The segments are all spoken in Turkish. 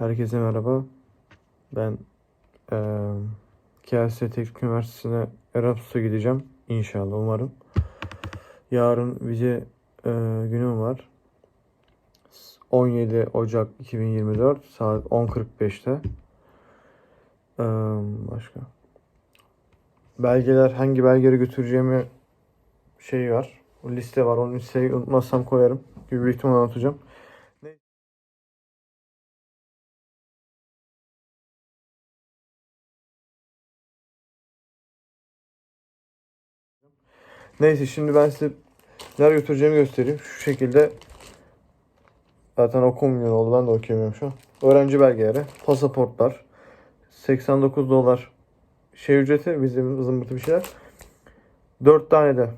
Herkese merhaba. Ben eee KLS Teknik Üniversitesi'ne Erasmus'a gideceğim. İnşallah umarım. Yarın vize eee, günüm var. 17 Ocak 2024 saat 10.45'te. Eee, başka. Belgeler hangi belgeleri götüreceğimi şey var. Liste var. Onu listeyi unutmazsam koyarım. Bir ihtimal unutacağım. Neyse şimdi ben size neler götüreceğimi göstereyim. Şu şekilde zaten okunmuyor oldu. Ben de okuyamıyorum şu an. Öğrenci belgeleri, pasaportlar, 89 dolar şey ücreti, bizim zımbırtı bir şeyler. 4 tane de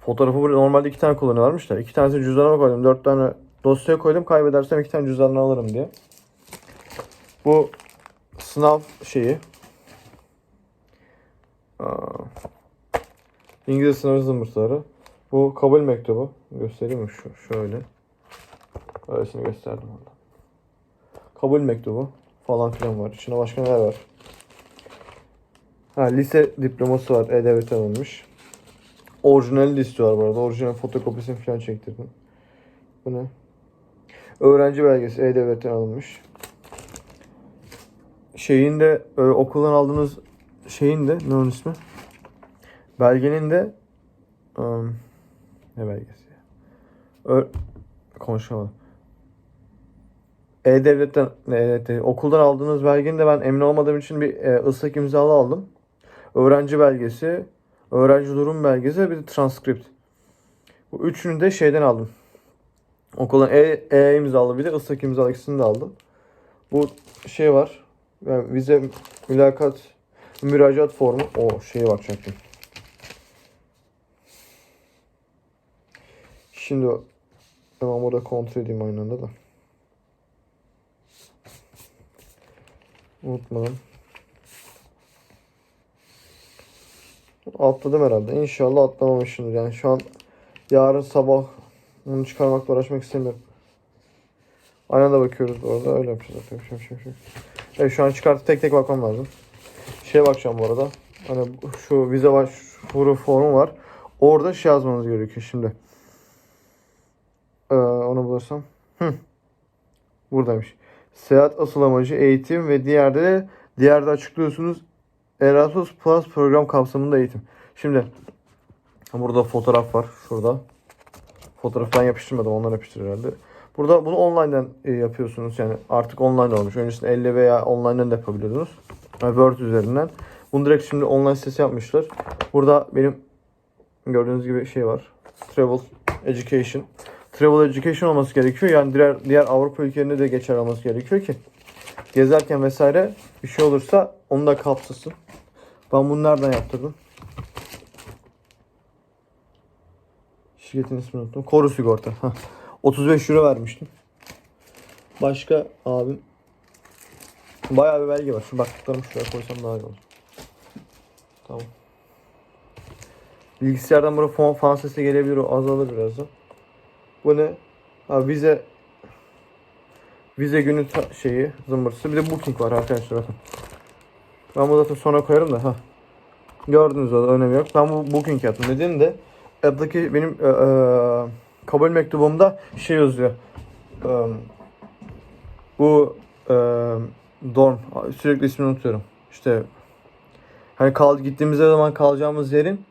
fotoğrafı burada normalde 2 tane kullanıyorlarmış da 2 tanesini cüzdanıma koydum. 4 tane dosyaya koydum. Kaybedersem 2 tane cüzdanını alırım diye. Bu sınav şeyi. İngiliz sınavı zımbırtıları. Bu kabul mektubu. Göstereyim mi? Şu, şöyle. Öylesini gösterdim orada. Kabul mektubu falan filan var. İçinde başka neler var? Ha, lise diploması var. E-Devlet alınmış. Orijinali de istiyorlar bu arada. Orijinal fotokopisini falan çektirdim. Bu ne? Öğrenci belgesi E-Devlet'ten alınmış. Şeyin de e, okuldan aldığınız şeyin de ne onun ismi? Belgenin de ım, ne belgesi? Ö konuşamadım. E-Devlet'ten e, okuldan aldığınız belgenin de ben emin olmadığım için bir e, ıslak imzalı aldım. Öğrenci belgesi, öğrenci durum belgesi bir de transkript. Bu üçünü de şeyden aldım. Okuldan E, e imzalı bir de ıslak imzalı ikisini de aldım. Bu şey var. Yani vize mülakat müracaat formu. O şeye bakacaktım. Şimdi hemen burada kontrol edeyim aynı anda da. Unutmadım. Atladım herhalde. İnşallah atlamamışımdır. Yani şu an yarın sabah bunu çıkarmakla uğraşmak istemiyorum. Aynı anda bakıyoruz bu arada. Öyle yapacağız. Yapacağım, yapacağım, yapacağım. Evet şu an çıkartıp tek tek bakmam lazım. Şeye bakacağım bu arada. Hani şu vize başvuru formu var. Orada şey yazmanız gerekiyor şimdi. Ee, onu bulursam. Hı. Buradaymış. Seyahat asıl amacı eğitim ve diğerde de diğerde açıklıyorsunuz Erasmus Plus program kapsamında eğitim. Şimdi burada fotoğraf var. Şurada. Fotoğraf ben yapıştırmadım. Onlar yapıştırır herhalde. Burada bunu online'dan e, yapıyorsunuz. Yani artık online olmuş. Öncesinde elle veya online'dan da yapabiliyordunuz. Yani Word üzerinden. Bunu direkt şimdi online sitesi yapmışlar. Burada benim gördüğünüz gibi şey var. Travel Education. Travel Education olması gerekiyor. Yani diğer diğer Avrupa ülkelerinde de geçer olması gerekiyor ki gezerken vesaire bir şey olursa onu da kapsasın. Ben bunu nereden yaptırdım? Şirketin ismini unuttum. Koru sigorta. Hah. 35 euro vermiştim. Başka abim Bayağı bir belge var. Şu baktıklarımı şuraya koysam daha iyi olur. Tamam. Bilgisayardan buraya fon fan sesi gelebilir. O azalır birazdan. Bu ne? Ha vize vize günü şeyi zımbırtısı. Bir de booking var arkadaşlar bakın. Ben bunu zaten sonra koyarım da ha. Gördünüz o önemi yok. Ben bu booking yaptım. Dediğim de app'taki benim e, e, kabul mektubumda şey yazıyor. E, bu e, dorm sürekli ismini unutuyorum. İşte hani kal gittiğimizde zaman kalacağımız yerin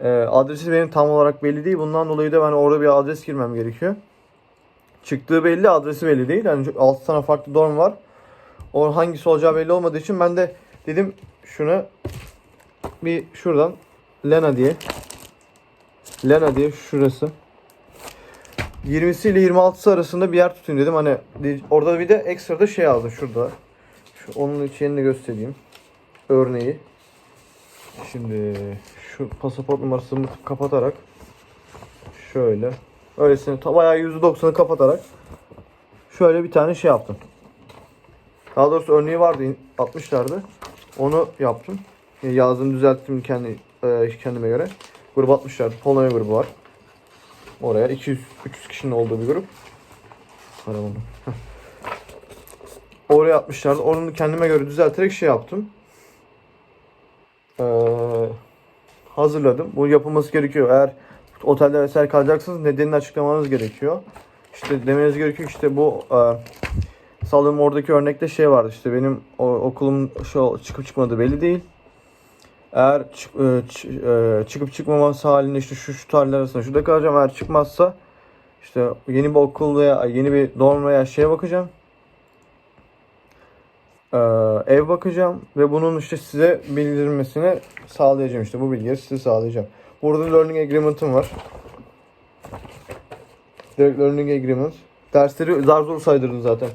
e, adresi benim tam olarak belli değil. Bundan dolayı da ben orada bir adres girmem gerekiyor. Çıktığı belli, adresi belli değil. Yani 6 tane farklı dorm var. O hangisi olacağı belli olmadığı için ben de dedim şunu bir şuradan Lena diye Lena diye şurası 20'si ile 26'sı arasında bir yer tutayım dedim. Hani orada bir de ekstra da şey aldım şurada. Şu onun içini göstereyim. Örneği. Şimdi şu pasaport numarasını kapatarak şöyle öylesine bayağı %90'ı kapatarak şöyle bir tane şey yaptım. Daha doğrusu örneği vardı 60'larda. Onu yaptım. Yani Yazdım düzelttim kendi e, kendime göre. Grup 60'larda Polonya grubu var. Oraya 200 300 kişinin olduğu bir grup. Heh. Oraya atmışlardı. Onu kendime göre düzelterek şey yaptım. Ee, hazırladım. Bu yapılması gerekiyor. Eğer otelde vesaire kalacaksınız nedenini açıklamanız gerekiyor. İşte demeniz gerekiyor ki işte bu e, sallıyorum oradaki örnekte şey vardı işte benim o, okulum şu çıkıp çıkmadığı belli değil. Eğer çık- e, e, çıkıp çıkmaması halinde işte şu şu tarihler arasında şurada kalacağım. Eğer çıkmazsa işte yeni bir okul veya yeni bir dorm veya şeye bakacağım. Ee, ev bakacağım ve bunun işte size bildirilmesini sağlayacağım işte bu bilgileri size sağlayacağım. Burada learning agreement'ım var. Direkt learning agreement. Dersleri zar zor saydırdım zaten.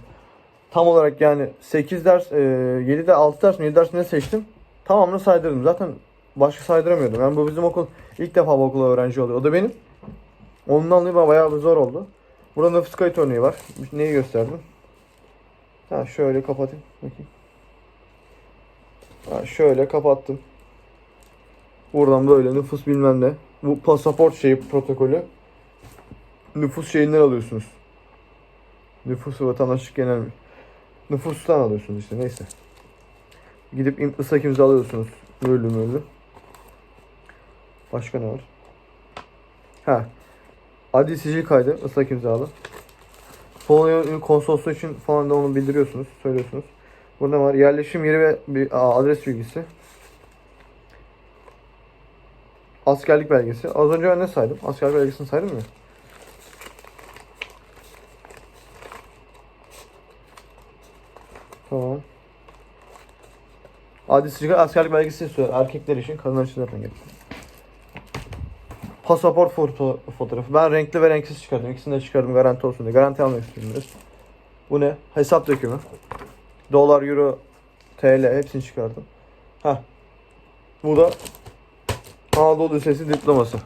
Tam olarak yani 8 ders, e, 7'de 6 ders mi 7 ders mi ne seçtim? Tamamını saydırdım. Zaten başka saydıramıyordum. Yani bu bizim okul ilk defa bu okula öğrenci oluyor. O da benim. Ondan dolayı bayağı bir zor oldu. Burada nüfus kayıt örneği var. Neyi gösterdim? Ha şöyle kapatayım. Bakayım. Ha, şöyle kapattım. Buradan böyle nüfus bilmem ne. Bu pasaport şeyi protokolü. Nüfus şeyinden alıyorsunuz. Nüfus vatandaşlık genel? Nüfustan alıyorsunuz işte neyse. Gidip im- ıslak imza alıyorsunuz. Böyle böyle. Başka ne var? Ha. Adli sicil kaydı ıslak imzalı. Polonya konsolosluğu için falan da onu bildiriyorsunuz, söylüyorsunuz. Burada var yerleşim yeri ve bir adres bilgisi. Askerlik belgesi. Az önce ben ne saydım? Askerlik belgesini saydım mı? Tamam. Adli sicil askerlik belgesi istiyor. Erkekler için, kadınlar için zaten gerekiyor. Pasaport foto fotoğrafı. Ben renkli ve renksiz çıkardım. İkisini de çıkardım garanti olsun diye. Garanti almak istiyorum biraz. Bu ne? Hesap dökümü. Dolar, euro, TL hepsini çıkardım. Ha. Bu da Anadolu Lisesi diploması.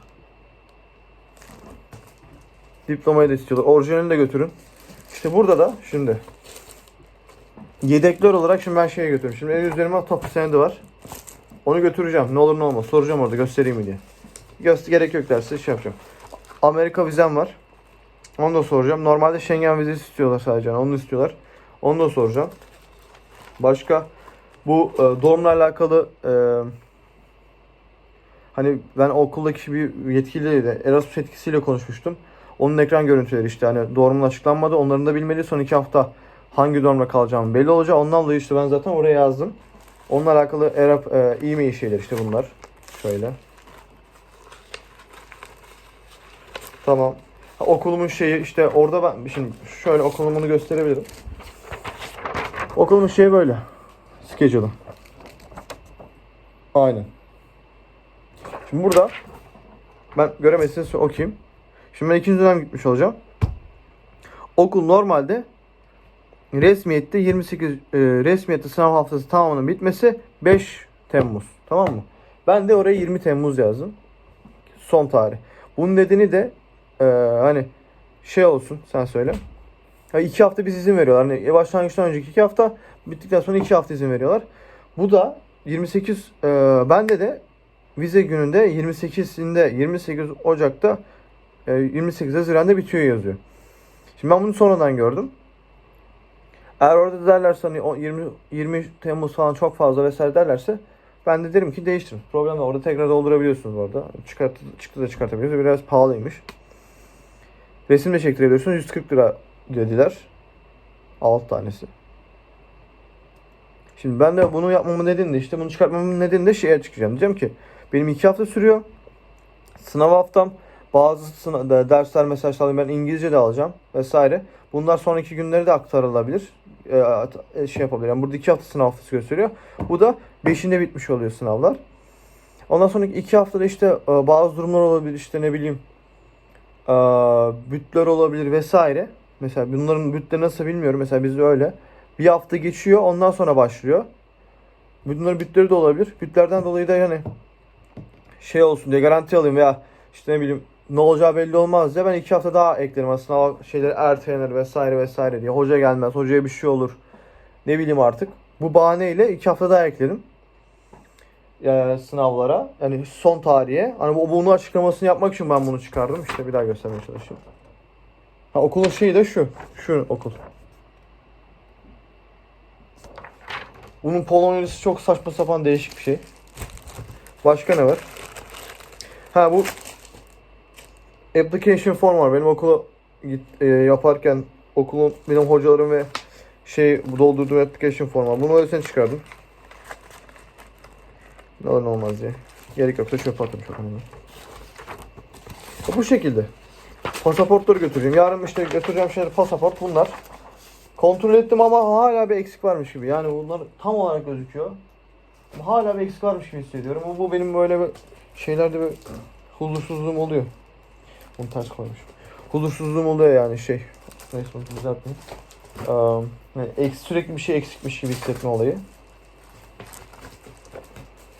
Diplomayı da istiyorlar. Orijinalini de götürün. İşte burada da şimdi yedekler olarak şimdi ben şeye götürüyorum. Şimdi en üzerime tapu senedi var. Onu götüreceğim. Ne olur ne olmaz. Soracağım orada göstereyim mi diye. Göster gerek yok derse şey yapacağım. Amerika vizem var. Onu da soracağım. Normalde Schengen vizesi istiyorlar sadece. Onu istiyorlar. Onu da soracağım. Başka bu e, dormla alakalı e, hani ben okuldaki bir yetkiliyle Erasmus yetkisiyle konuşmuştum. Onun ekran görüntüleri işte hani dormun açıklanmadı. Onların da bilmediği son iki hafta hangi dormda kalacağım belli olacak. Ondan dolayı işte ben zaten oraya yazdım. Onunla alakalı Erap e, e-mail şeyler işte bunlar. Şöyle. Tamam. Ha, okulumun şeyi işte orada ben şimdi şöyle okulumunu gösterebilirim. Okulumun şeyi böyle. Schedule'ı. Aynen. Şimdi burada ben göremezsiniz okuyayım. Şimdi ben ikinci dönem gitmiş olacağım. Okul normalde resmiyette 28 e, resmiyette sınav haftası tamamının bitmesi 5 Temmuz. Tamam mı? Ben de oraya 20 Temmuz yazdım. Son tarih. Bunun nedeni de e, hani şey olsun sen söyle. Ha, iki hafta biz izin veriyorlar. Hani başlangıçtan önceki iki hafta bittikten sonra iki hafta izin veriyorlar. Bu da 28 e, bende de vize gününde 28'inde 28 Ocak'ta e, 28 Haziran'da bitiyor yazıyor. Şimdi ben bunu sonradan gördüm. Eğer orada derlerse hani o 20 20 Temmuz falan çok fazla vesaire derlerse ben de derim ki değiştirin. Programda orada tekrar doldurabiliyorsunuz orada. Çıkart, çıktı da çıkartabiliyorsunuz. Biraz pahalıymış. Resim de çektirebiliyorsunuz. 140 lira dediler. 6 tanesi. Şimdi ben de bunu yapmamın nedeni de işte bunu çıkartmamın nedeni de şeye çıkacağım. Diyeceğim ki benim 2 hafta sürüyor. Sınav haftam bazı sınav, de- dersler mesela ben İngilizce de alacağım vesaire. Bunlar sonraki günleri de aktarılabilir. Ee, e, şey yapabilir. Yani burada 2 hafta sınav haftası gösteriyor. Bu da 5'inde bitmiş oluyor sınavlar. Ondan sonraki 2 haftada işte e, bazı durumlar olabilir işte ne bileyim bütler olabilir vesaire. Mesela bunların bütleri nasıl bilmiyorum. Mesela bizde öyle. Bir hafta geçiyor ondan sonra başlıyor. Bunların bütleri de olabilir. Bütlerden dolayı da yani şey olsun diye garanti alayım veya işte ne bileyim ne olacağı belli olmaz diye ben iki hafta daha eklerim aslında şeyleri ertelenir vesaire vesaire diye. Hoca gelmez, hocaya bir şey olur. Ne bileyim artık. Bu bahaneyle iki hafta daha ekledim. Ee, sınavlara. Yani son tarihe. Hani bu, bunu açıklamasını yapmak için ben bunu çıkardım. İşte bir daha göstermeye çalışayım. Ha, okulun şeyi de şu. Şu okul. Bunun Polonya'sı çok saçma sapan değişik bir şey. Başka ne var? Ha bu application form var. Benim okula git, e, yaparken okulun benim hocalarım ve şey doldurduğum application form var. Bunu öylesine çıkardım. Ne olmaz diye. Gerek yoksa çöpe attım çok önemli. Bu şekilde. Pasaportları götüreceğim. Yarın işte götüreceğim şeyler pasaport bunlar. Kontrol ettim ama hala bir eksik varmış gibi. Yani bunlar tam olarak gözüküyor. Hala bir eksik varmış gibi hissediyorum. Ama bu benim böyle bir şeylerde bir huzursuzluğum oluyor. Bunu ters koymuş. Huzursuzluğum oluyor yani şey. Neyse onu düzeltmeyeyim. Um, yani sürekli bir şey eksikmiş gibi hissetme olayı.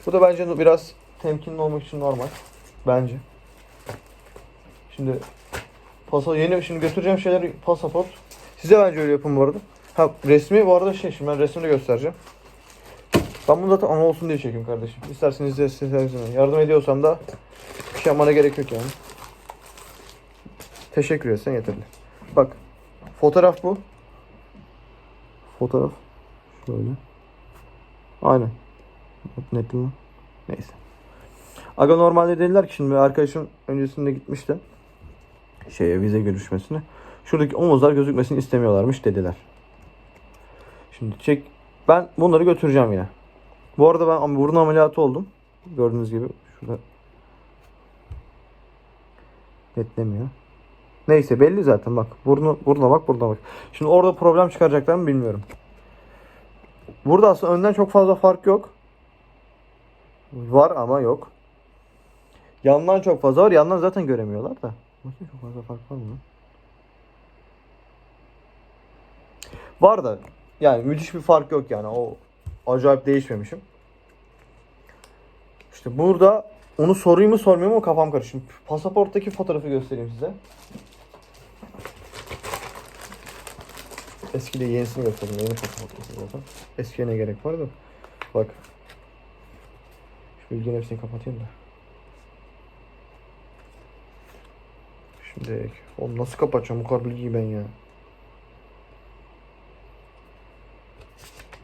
Bu da bence biraz temkinli olmak için normal. Bence. Şimdi pasa yeni şimdi götüreceğim şeyler pasaport. Size bence öyle yapın bu arada. Ha resmi bu arada şey şimdi ben resmini göstereceğim. Ben bunu zaten ana olsun diye çekeyim kardeşim. İsterseniz de isterseniz yardım ediyorsam da bir şey yapmana gerek yok yani. Teşekkür etsen yeterli. Bak fotoğraf bu. Fotoğraf şöyle. Aynen. Net mi? Neyse. Aga normalde dediler ki şimdi arkadaşım öncesinde gitmişti. Şeye vize görüşmesine. Şuradaki omuzlar gözükmesini istemiyorlarmış dediler. Şimdi çek ben bunları götüreceğim yine. Bu arada ben burun ameliyatı oldum. Gördüğünüz gibi şurada netlemiyor. Neyse belli zaten bak. Burnu, buruna bak buruna bak. Şimdi orada problem çıkaracaklar mı bilmiyorum. Burada aslında önden çok fazla fark yok. Var ama yok. Yandan çok fazla var. Yandan zaten göremiyorlar da. Bakayım çok fazla fark var mı? Var da yani müthiş bir fark yok yani. O acayip değişmemişim. İşte burada onu sorayım mı sormayayım mı kafam karıştı. Şimdi Pasaporttaki fotoğrafı göstereyim size. Eski de yenisini göstereyim. Yeni pasaporttaki zaten. Eskiye ne gerek var da. Bak. Şu bilginin hepsini kapatayım da. Şimdi oğlum nasıl kapatacağım bu kadar bilgiyi ben ya.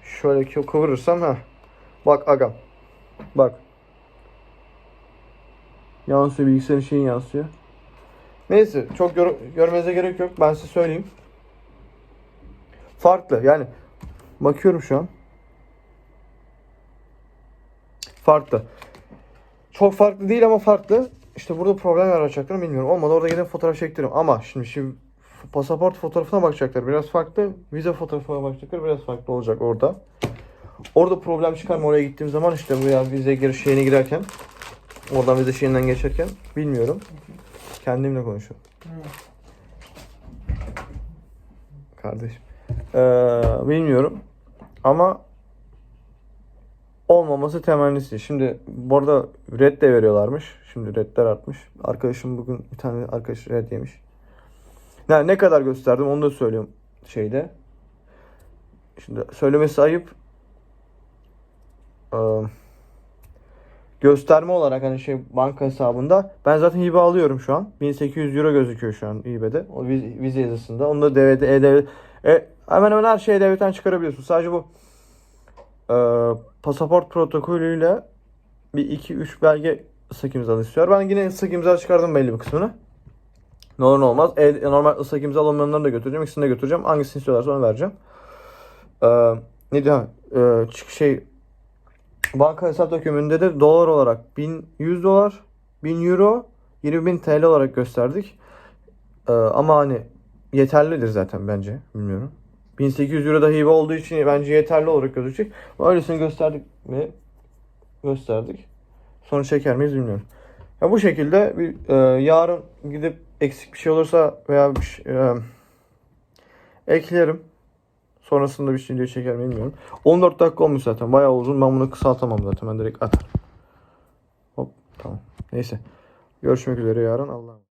Şöyle ki kıvırırsam ha. Bak agam. Bak. Yansıyor bilgisayarın şeyin yansıyor. Neyse çok gör görmenize gerek yok. Ben size söyleyeyim. Farklı yani. Bakıyorum şu an. Farklı. Çok farklı değil ama farklı. İşte burada problem yaratacaklar bilmiyorum. Olmadı orada gidip fotoğraf çektiririm. Ama şimdi şimdi pasaport fotoğrafına bakacaklar. Biraz farklı. Vize fotoğrafına bakacaklar. Biraz farklı olacak orada. Orada problem çıkar mı oraya gittiğim zaman işte bu ya vize giriş şeyine girerken oradan vize şeyinden geçerken bilmiyorum. Kendimle konuşuyorum. Kardeşim. Ee, bilmiyorum. Ama olmaması temennisi. Şimdi bu arada red de veriyorlarmış. Şimdi redler artmış. Arkadaşım bugün bir tane arkadaş red yemiş. Yani ne kadar gösterdim onu da söylüyorum şeyde. Şimdi söylemesi ayıp. Ee, gösterme olarak hani şey banka hesabında ben zaten hibe alıyorum şu an. 1800 euro gözüküyor şu an hibe'de. O vize, yazısında. Onu da DVD, e-devlet e, hemen hemen her şeyi devletten çıkarabiliyorsun. Sadece bu e, pasaport protokolüyle bir 2-3 belge ıslak imzalı istiyor. Ben yine ıslak imza çıkardım belli bir kısmını. Ne olur ne olmaz. E, normal ıslak imza olmayanları da götüreceğim. İkisini de götüreceğim. Hangisini istiyorlarsa onu vereceğim. Ee, ne diyor? Çık şey banka hesap dokümanında de dolar olarak 1100 dolar, 1000 euro, 20.000 TL olarak gösterdik. Ee, ama hani yeterlidir zaten bence. Bilmiyorum. 1800 euro da hibe olduğu için bence yeterli olarak gözükecek. Öylesini gösterdik mi? Gösterdik. Sonra çeker miyiz bilmiyorum. Ya bu şekilde bir, e, yarın gidip eksik bir şey olursa veya bir şey, e, eklerim. Sonrasında bir video çeker miyim bilmiyorum. 14 dakika olmuş zaten. Bayağı uzun. Ben bunu kısaltamam zaten. Ben direkt atarım. Hop tamam. Neyse. Görüşmek üzere yarın. Allah'a.